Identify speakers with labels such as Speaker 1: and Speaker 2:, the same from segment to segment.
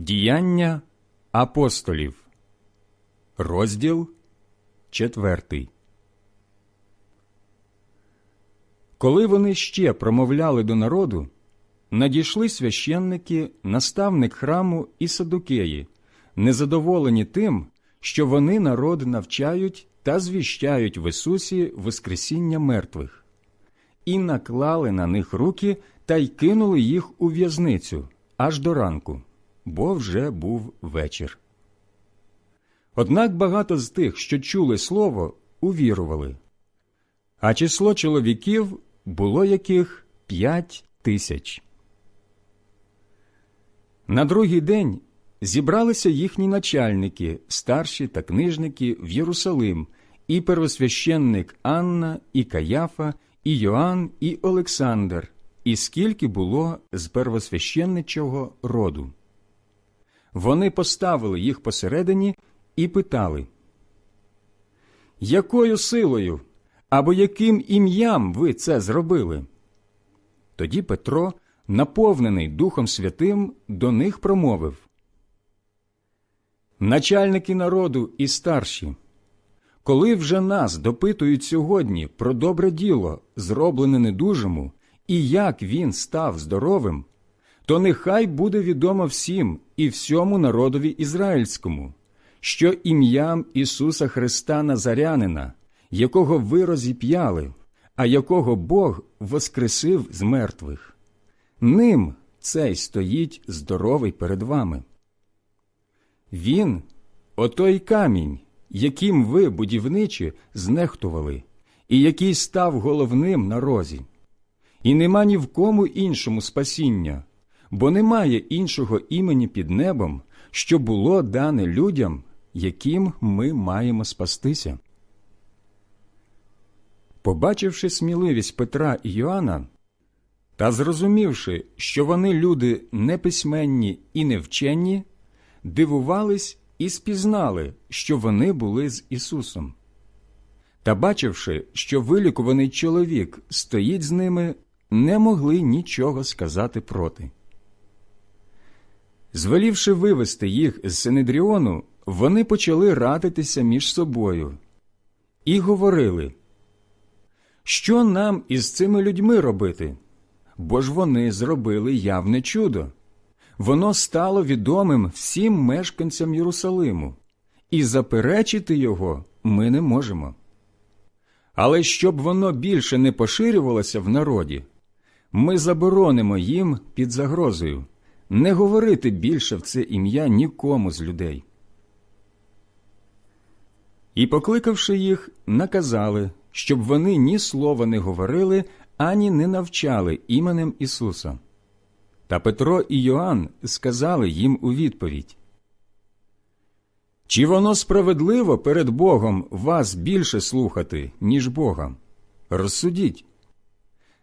Speaker 1: Діяння апостолів, розділ четвертий. Коли вони ще промовляли до народу, надійшли священники, наставник храму і садукеї, незадоволені тим, що вони народ навчають та звіщають в Ісусі Воскресіння мертвих, і наклали на них руки та й кинули їх у в'язницю аж до ранку, бо вже був вечір. Однак багато з тих, що чули слово, увірували, а число чоловіків було яких п'ять тисяч. На другий день зібралися їхні начальники, старші та книжники в Єрусалим, і первосвященник Анна, і Каяфа, і Йоанн, і Олександр, і скільки було з первосвященничого роду. Вони поставили їх посередині і питали, якою силою або яким ім'ям ви це зробили? Тоді Петро, наповнений Духом Святим, до них промовив Начальники народу і старші, коли вже нас допитують сьогодні про добре діло, зроблене недужому, і як він став здоровим, то нехай буде відомо всім і всьому народові ізраїльському, що ім'ям Ісуса Христа Назарянина, якого ви розіп'яли, а якого Бог воскресив з мертвих, ним цей стоїть здоровий перед вами. Він отой камінь, яким ви, будівничі, знехтували, і який став головним на розі. І нема ні в кому іншому спасіння, бо немає іншого імені під небом, що було дане людям, яким ми маємо спастися. Побачивши сміливість Петра і Йоанна, та зрозумівши, що вони люди неписьменні і невченні, дивувались і спізнали, що вони були з Ісусом. Та, бачивши, що вилікуваний чоловік стоїть з ними, не могли нічого сказати проти. Звелівши вивести їх з Синедріону, вони почали радитися між собою і говорили, що нам із цими людьми робити? Бо ж вони зробили явне чудо. Воно стало відомим всім мешканцям Єрусалиму, і заперечити його ми не можемо. Але щоб воно більше не поширювалося в народі, ми заборонимо їм під загрозою не говорити більше в це ім'я нікому з людей. І, покликавши їх, наказали, щоб вони ні слова не говорили, ані не навчали іменем Ісуса. Та Петро і Йоанн сказали їм у відповідь Чи воно справедливо перед Богом вас більше слухати, ніж Бога? Розсудіть.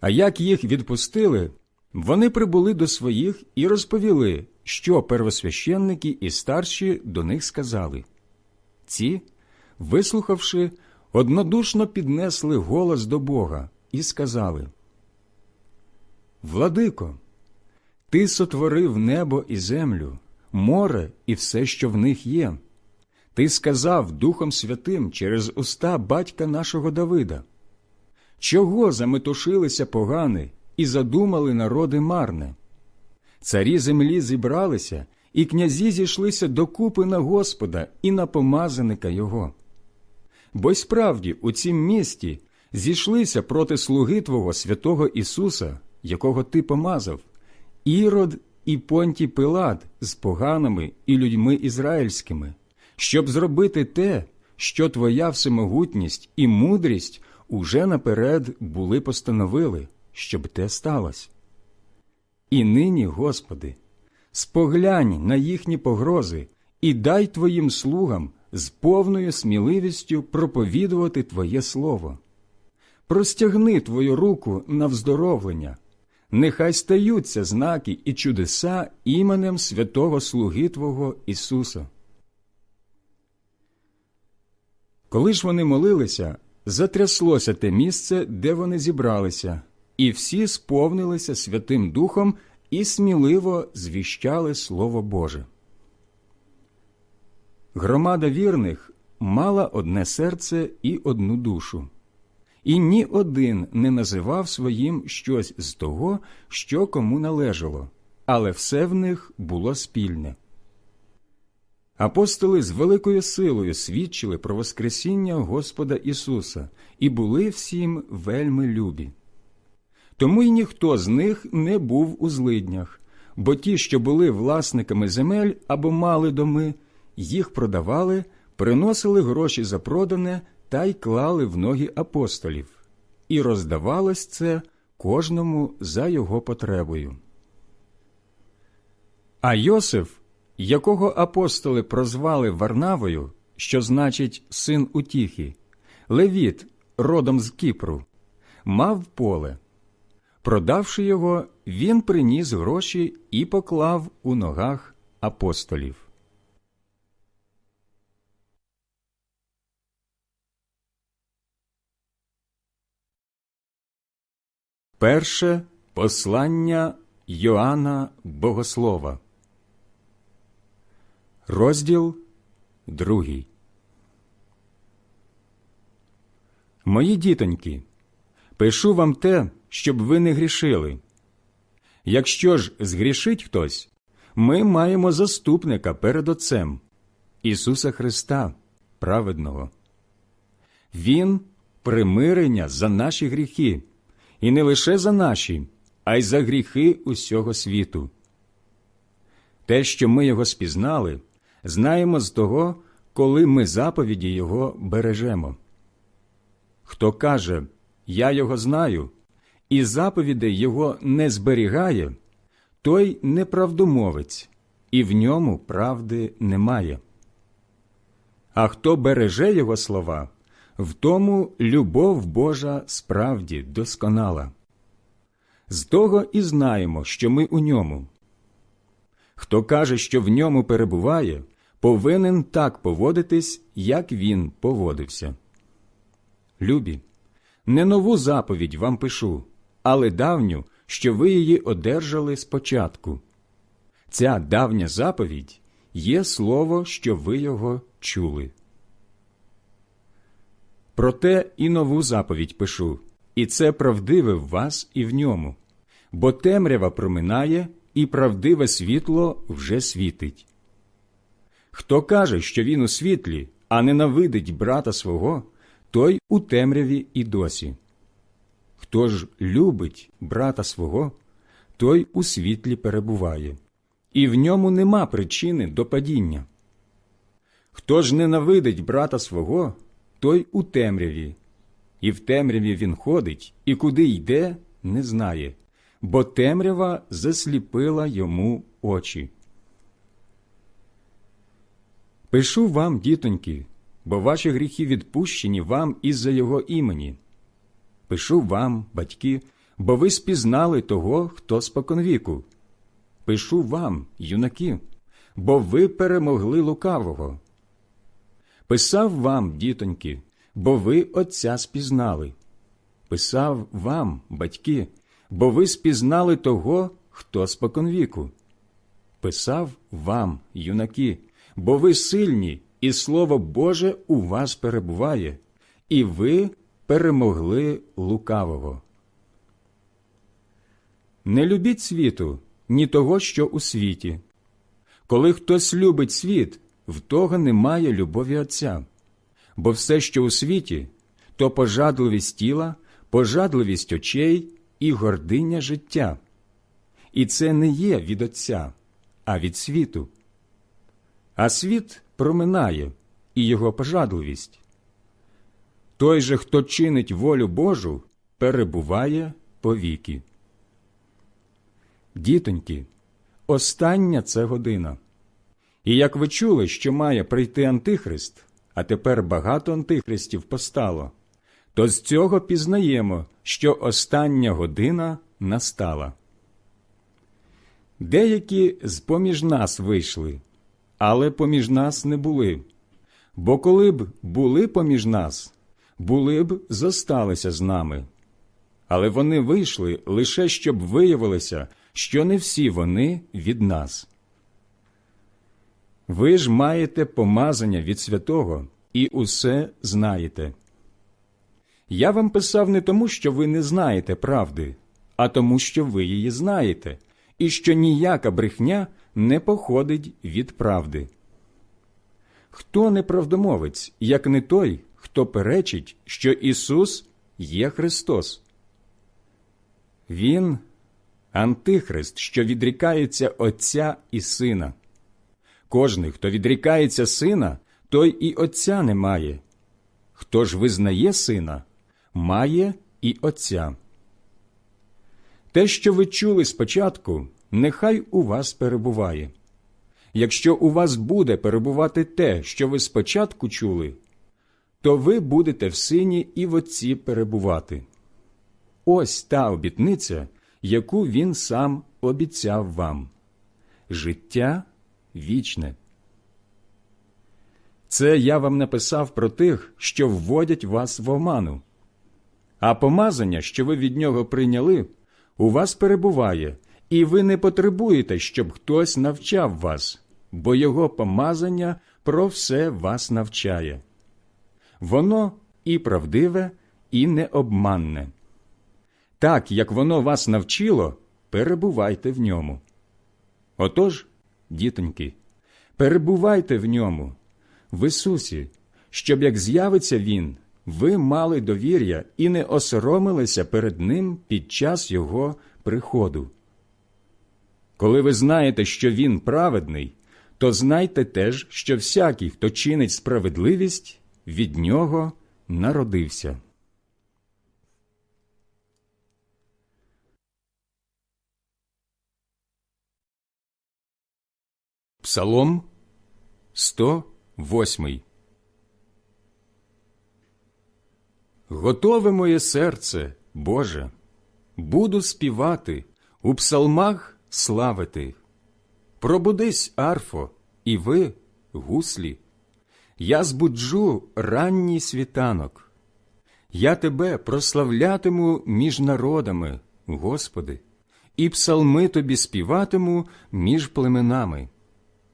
Speaker 1: А як їх відпустили, вони прибули до своїх і розповіли, що первосвященники і старші до них сказали. Ці, вислухавши, однодушно піднесли голос до Бога і сказали Владико, ти сотворив небо і землю, море і все, що в них є. Ти сказав Духом Святим через уста батька нашого Давида. Чого заметушилися погани і задумали народи марне? Царі землі зібралися, і князі зійшлися докупи на Господа і на помазаника Його. Бо й справді у цім місті зійшлися проти слуги Твого святого Ісуса, якого Ти помазав, Ірод і Понтій Пилат з поганими і людьми ізраїльськими, щоб зробити те, що Твоя всемогутність і мудрість уже наперед були постановили, щоб те сталося. І нині, Господи, споглянь на їхні погрози і дай твоїм слугам з повною сміливістю проповідувати Твоє Слово. Простягни Твою руку на вздоровлення, нехай стаються знаки і чудеса іменем святого Слуги Твого Ісуса. Коли ж вони молилися, затряслося те місце, де вони зібралися, і всі сповнилися Святим Духом і сміливо звіщали Слово Боже. Громада вірних мала одне серце і одну душу, і ні один не називав своїм щось з того, що кому належало, але все в них було спільне. Апостоли з великою силою свідчили про Воскресіння Господа Ісуса і були всім вельми любі. Тому й ніхто з них не був у злиднях, бо ті, що були власниками земель або мали доми, їх продавали, приносили гроші за продане та й клали в ноги апостолів, і роздавалось це кожному за його потребою. А Йосиф, якого апостоли прозвали Варнавою, що значить син утіхи, Левіт, родом з Кіпру, мав поле. Продавши його, він приніс гроші і поклав у ногах апостолів. Перше послання Йоанна Богослова, розділ другий. Мої дітоньки, пишу вам те, щоб ви не грішили. Якщо ж згрішить хтось, ми маємо заступника перед Отцем Ісуса Христа, праведного. Він примирення за наші гріхи, і не лише за наші, а й за гріхи усього світу. Те, що ми його спізнали, знаємо з того, коли ми заповіді Його бережемо. Хто каже, Я його знаю, і заповідей Його не зберігає, той неправдомовець, і в ньому правди немає. А хто береже Його слова, в тому любов Божа справді досконала. З того і знаємо, що ми у ньому. Хто каже, що в ньому перебуває, повинен так поводитись, як він поводився. Любі, не нову заповідь вам пишу, але давню, що ви її одержали спочатку. Ця давня заповідь є слово, що ви його чули. Проте і нову заповідь пишу, і це правдиве в вас і в ньому, бо темрява проминає, і правдиве світло вже світить. Хто каже, що він у світлі, а ненавидить брата свого, той у темряві і досі. Хто ж любить брата свого, той у світлі перебуває, і в ньому нема причини до падіння. Хто ж ненавидить брата свого, той у темряві, і в темряві він ходить, і куди йде, не знає, бо темрява засліпила йому очі. Пишу вам, дітоньки, бо ваші гріхи відпущені вам із-за його імені. Пишу вам, батьки, бо ви спізнали того, хто споконвіку. Пишу вам, юнаки, бо ви перемогли лукавого. Писав вам, дітоньки, бо ви Отця спізнали. Писав вам, батьки, бо ви спізнали того, хто споконвіку. Писав вам, юнаки, бо ви сильні, і Слово Боже у вас перебуває, і ви перемогли лукавого. Не любіть світу, ні того, що у світі. Коли хтось любить світ, в того немає любові Отця, бо все, що у світі, то пожадливість тіла, пожадливість очей і гординя життя. І це не є від Отця, а від світу. А світ проминає і його пожадливість. Той же, хто чинить волю Божу, перебуває повіки. Дітоньки, остання це година. І як ви чули, що має прийти Антихрист, а тепер багато антихристів постало, то з цього пізнаємо, що остання година настала. Деякі з поміж нас вийшли, але поміж нас не були. Бо коли б були поміж нас, були б зосталися з нами. Але вони вийшли лише щоб виявилося, що не всі вони від нас. Ви ж маєте помазання від святого і усе знаєте. Я вам писав не тому, що ви не знаєте правди, а тому, що ви її знаєте, і що ніяка брехня не походить від правди. Хто неправдомовець, як не той, хто перечить, що Ісус є Христос? Він антихрист, що відрікається Отця і Сина. Кожний, хто відрікається сина, той і Отця не має. Хто ж визнає сина, має і Отця. Те, що ви чули спочатку, нехай у вас перебуває. Якщо у вас буде перебувати те, що ви спочатку чули, то ви будете в сині і в Отці перебувати. Ось та обітниця, яку він сам обіцяв вам життя вічне. Це я вам написав про тих, що вводять вас в оману. А помазання, що ви від нього прийняли, у вас перебуває, і ви не потребуєте, щоб хтось навчав вас, бо його помазання про все вас навчає. Воно і правдиве, і необманне. Так, як воно вас навчило, перебувайте в ньому. Отож, дітоньки, перебувайте в ньому, в Ісусі, щоб як з'явиться Він, ви мали довір'я і не осоромилися перед Ним під час Його приходу. Коли ви знаєте, що Він праведний, то знайте теж, що всякий, хто чинить справедливість, від нього народився. Псалом 108 Готове моє серце, Боже, буду співати, у псалмах славити. Пробудись, арфо, і ви, гуслі, я збуджу ранній світанок. Я тебе прославлятиму між народами, Господи, і псалми тобі співатиму між племенами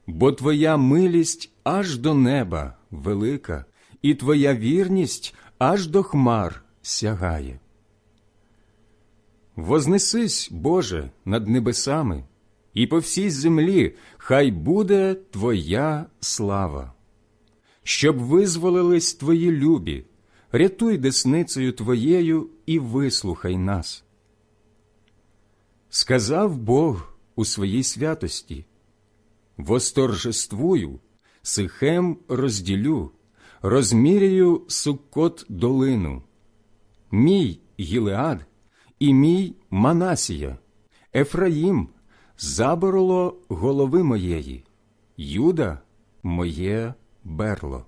Speaker 1: бо Твоя милість аж до неба велика, і Твоя вірність аж до хмар сягає. Вознесись, Боже, над небесами, і по всій землі хай буде Твоя слава, щоб визволились Твої любі, рятуй десницею Твоєю і вислухай нас. Сказав Бог у своїй святості восторжествую, сихем розділю, розміряю суккот долину, мій Гілеад і мій Манасія, Ефраїм, забороло голови моєї, Юда моє берло.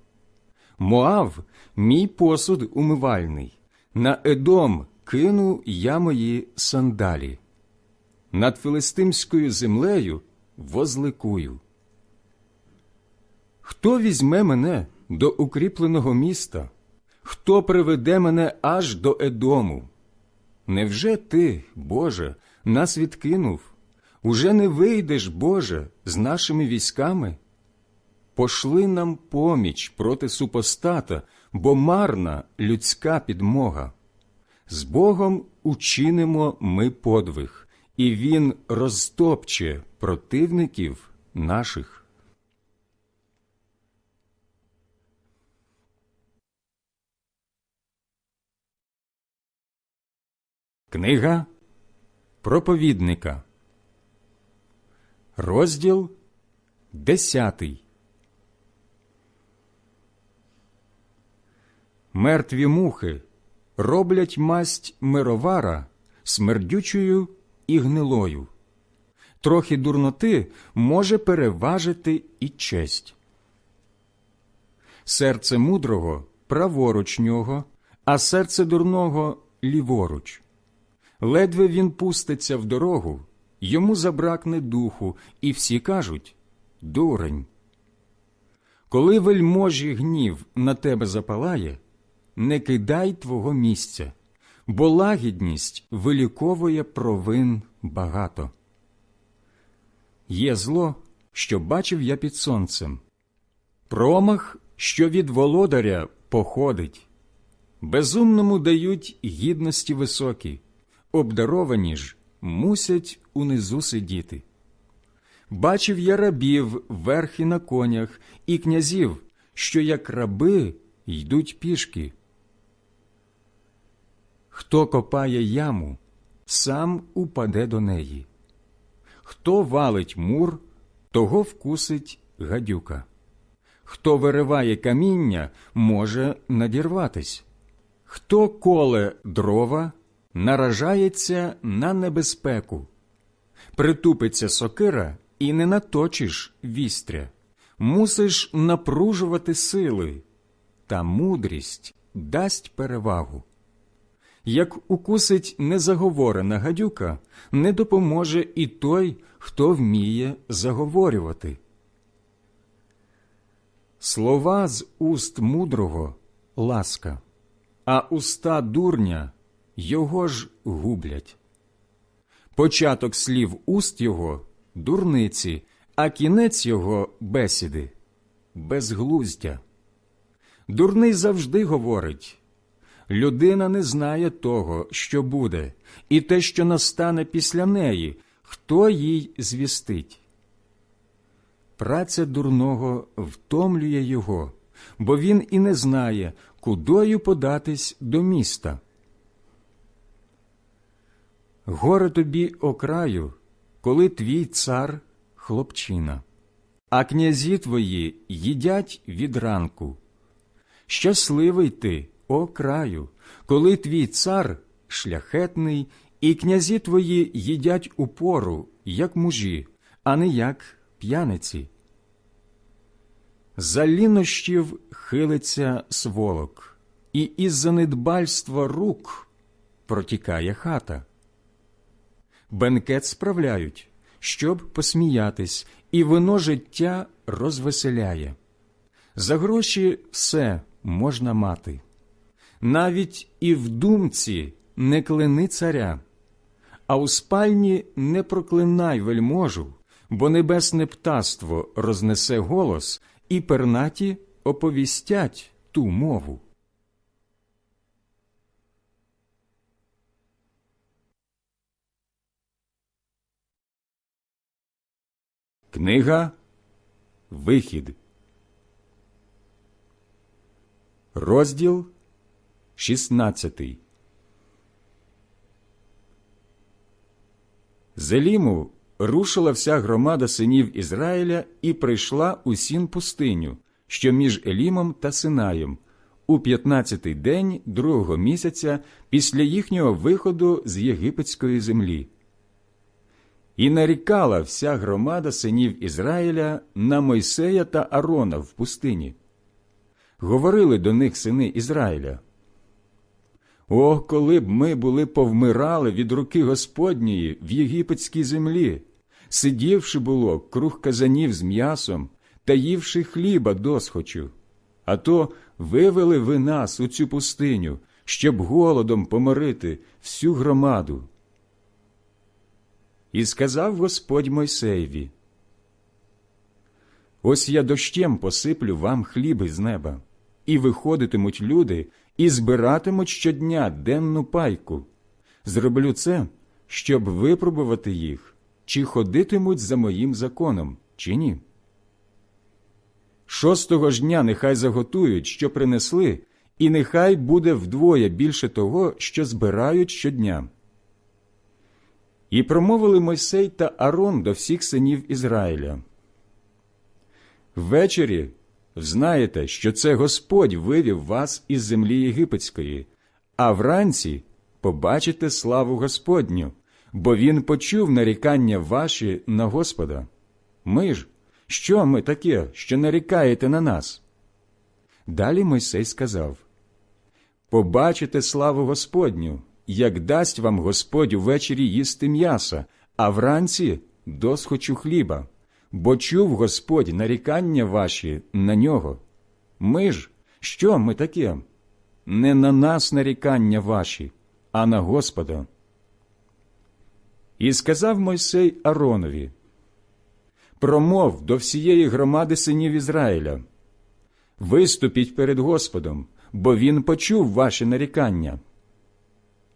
Speaker 1: Моав мій посуд умивальний, на едом кину я мої сандалі. Над филистимською землею возликую. Хто візьме мене до укріпленого міста? Хто приведе мене аж до Едому? Невже ти, Боже, нас відкинув? Уже не вийдеш, Боже, з нашими військами? Пошли нам поміч проти супостата, бо марна людська підмога. З Богом учинимо ми подвиг і Він розтопче противників наших. Книга проповідника, розділ десятий. Мертві мухи роблять масть мировара смердючою і гнилою. Трохи дурноти може переважити і честь. Серце мудрого праворуч нього, а серце дурного ліворуч. Ледве він пуститься в дорогу, йому забракне духу, і всі кажуть дурень. Коли вельможі гнів на тебе запалає, не кидай твого місця, бо лагідність виліковує провин багато. Є зло, що бачив я під сонцем, промах, що від володаря походить. Безумному дають гідності високі, обдаровані ж мусять унизу сидіти. Бачив я рабів верхи на конях і князів, що як раби йдуть пішки. Хто копає яму, сам упаде до неї. Хто валить мур, того вкусить гадюка. Хто вириває каміння, може надірватись. Хто коле дрова, наражається на небезпеку. Притупиться сокира і не наточиш вістря. Мусиш напружувати сили, та мудрість дасть перевагу. Як укусить незаговорена гадюка, не допоможе і той, хто вміє заговорювати. Слова з уст мудрого ласка, а уста дурня його ж гублять. Початок слів уст його дурниці, а кінець його бесіди безглуздя. Дурний завжди говорить людина не знає того, що буде, і те, що настане після неї, хто їй звістить. Праця дурного втомлює його, бо він і не знає, кудою податись до міста. Горе тобі окраю, коли твій цар хлопчина, а князі твої їдять від ранку. Щасливий ти, о краю, коли твій цар шляхетний, і князі твої їдять упору, як мужі, а не як п'яниці. За лінощів хилиться сволок, і із занедбальства рук протікає хата. Бенкет справляють, щоб посміятись, і вино життя розвеселяє. За гроші все можна мати. Навіть і в думці не клини царя, а у спальні не проклинай вельможу, бо небесне птаство рознесе голос, і пернаті оповістять ту мову. Книга Вихід. Розділ 16 З Еліму рушила вся громада синів Ізраїля і прийшла у сін пустиню, що між Елімом та Синаєм, у п'ятнадцятий день другого місяця після їхнього виходу з єгипетської землі. І нарікала вся громада синів Ізраїля на Мойсея та Арона в пустині. Говорили до них сини Ізраїля. О, коли б ми були повмирали від руки Господньої в єгипетській землі, сидівши було круг казанів з м'ясом та ївши хліба досхочу, а то вивели ви нас у цю пустиню, щоб голодом поморити всю громаду. І сказав Господь Мойсеєві, Ось я дощем посиплю вам хліби з неба, і виходитимуть люди, і збиратимуть щодня денну пайку. Зроблю це, щоб випробувати їх, чи ходитимуть за моїм законом, чи ні. Шостого ж дня нехай заготують, що принесли, і нехай буде вдвоє більше того, що збирають щодня. І промовили Мойсей та Арон до всіх синів Ізраїля. Ввечері знаєте, що це Господь вивів вас із землі єгипетської, а вранці побачите славу Господню, бо він почув нарікання ваші на Господа. Ми ж, що ми таке, що нарікаєте на нас? Далі Мойсей сказав Побачите славу Господню, як дасть вам Господь увечері їсти м'яса, а вранці досхочу хліба, бо чув Господь нарікання ваші на нього. Ми ж, що ми таке? Не на нас нарікання ваші, а на Господа. І сказав Мойсей Аронові Промов до всієї громади синів Ізраїля. Виступіть перед Господом, бо Він почув ваші нарікання.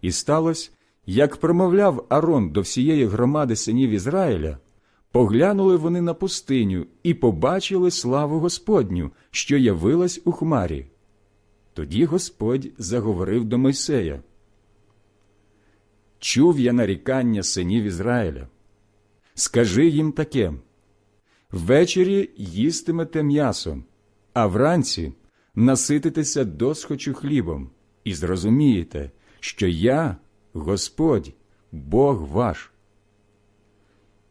Speaker 1: І сталося, як промовляв Арон до всієї громади синів Ізраїля, поглянули вони на пустиню і побачили славу Господню, що явилась у хмарі. Тоді Господь заговорив до Мойсея. Чув я нарікання синів Ізраїля. Скажи їм таке ввечері їстимете м'ясо, а вранці насититеся досхочу хлібом, і зрозумієте, що я Господь, Бог ваш.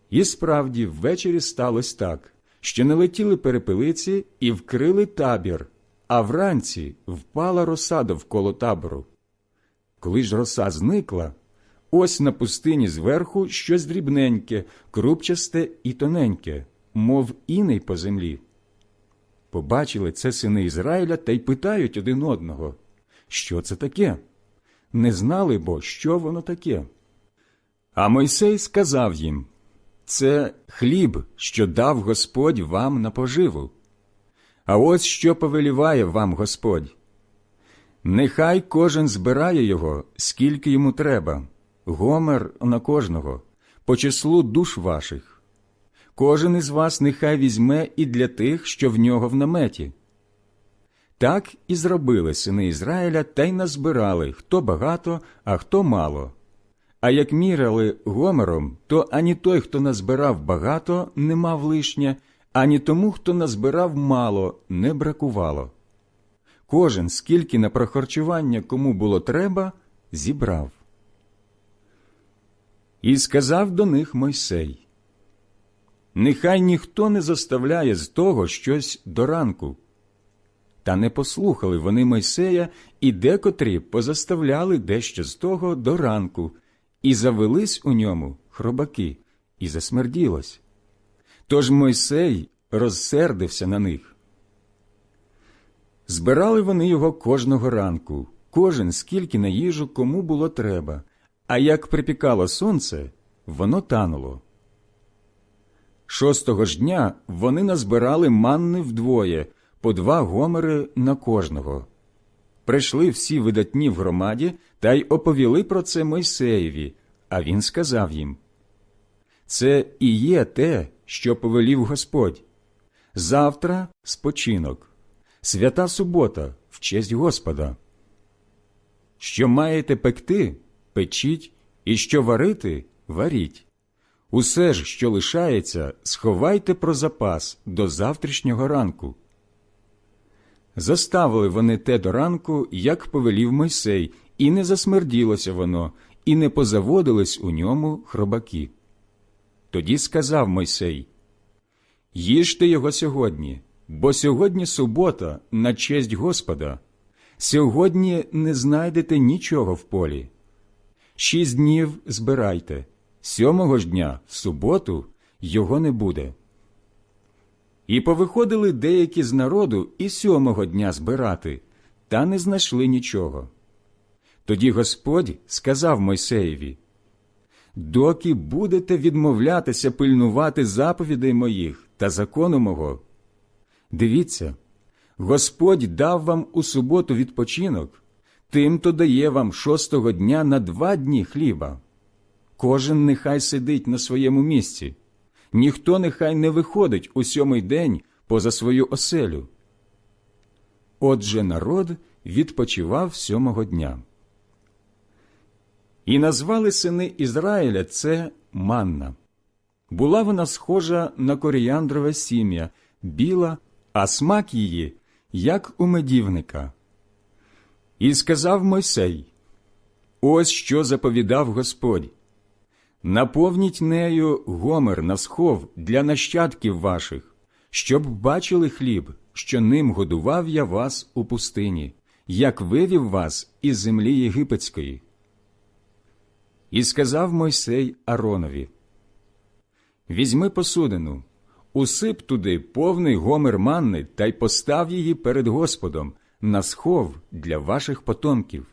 Speaker 1: І справді ввечері сталося так, що налетіли перепелиці і вкрили табір, а вранці впала роса довколо табору. Коли ж роса зникла, ось на пустині зверху щось дрібненьке, крупчасте і тоненьке, мов іней по землі. Побачили це сини Ізраїля та й питають один одного, що це таке? Не знали бо, що воно таке. А Мойсей сказав їм це хліб, що дав Господь вам на поживу. А ось що повеліває вам Господь. Нехай кожен збирає його, скільки йому треба, гомер на кожного, по числу душ ваших. Кожен із вас нехай візьме і для тих, що в нього в наметі. Так і зробили сини Ізраїля та й назбирали хто багато, а хто мало. А як міряли гомером, то ані той, хто назбирав багато, не мав лишнє, ані тому, хто назбирав мало, не бракувало. Кожен, скільки на прохарчування кому було треба, зібрав. І сказав до них Мойсей Нехай ніхто не заставляє з того щось до ранку. Та не послухали вони Мойсея, і декотрі позаставляли дещо з того до ранку, і завелись у ньому хробаки, і засмерділось. Тож Мойсей розсердився на них. Збирали вони його кожного ранку, кожен скільки на їжу кому було треба, а як припікало сонце, воно тануло. Шостого ж дня вони назбирали манни вдвоє, по два гомери на кожного. Прийшли всі видатні в громаді та й оповіли про це Мойсеєві, а він сказав їм Це і є те, що повелів Господь. Завтра спочинок, свята субота в честь Господа. Що маєте пекти, печіть, і що варити, варіть. Усе ж, що лишається, сховайте про запас до завтрашнього ранку. Заставили вони те до ранку, як повелів Мойсей, і не засмерділося воно, і не позаводились у ньому хробаки. Тоді сказав Мойсей Їжте його сьогодні, бо сьогодні субота на честь Господа. Сьогодні не знайдете нічого в полі. Шість днів збирайте, сьомого ж дня, в суботу, його не буде. І повиходили деякі з народу і сьомого дня збирати, та не знайшли нічого. Тоді Господь сказав Мойсеєві Доки будете відмовлятися пильнувати заповідей моїх та закону мого. Дивіться, Господь дав вам у суботу відпочинок, тим-то дає вам шостого дня на два дні хліба. Кожен нехай сидить на своєму місці, ніхто нехай не виходить у сьомий день поза свою оселю. Отже народ відпочивав сьомого дня. І назвали сини Ізраїля це манна. Була вона схожа на коріандрове сім'я, біла, а смак її, як у медівника. І сказав Мойсей: Ось що заповідав Господь. Наповніть нею гомер на схов для нащадків ваших, щоб бачили хліб, що ним годував я вас у пустині, як вивів вас із землі єгипетської. І сказав Мойсей Аронові: Візьми посудину, усип туди повний гомер манни та й постав її перед Господом на схов для ваших потомків.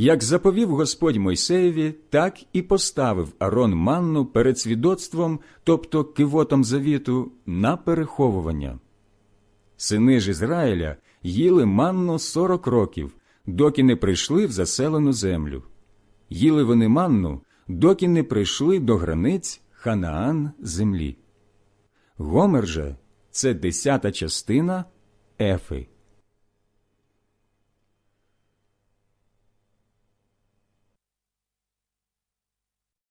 Speaker 1: Як заповів Господь Мойсеєві, так і поставив Арон манну перед свідоцтвом, тобто кивотом завіту, на переховування. Сини ж Ізраїля їли манну сорок років, доки не прийшли в заселену землю. Їли вони манну, доки не прийшли до границь Ханаан землі. Гомер же це десята частина ефи.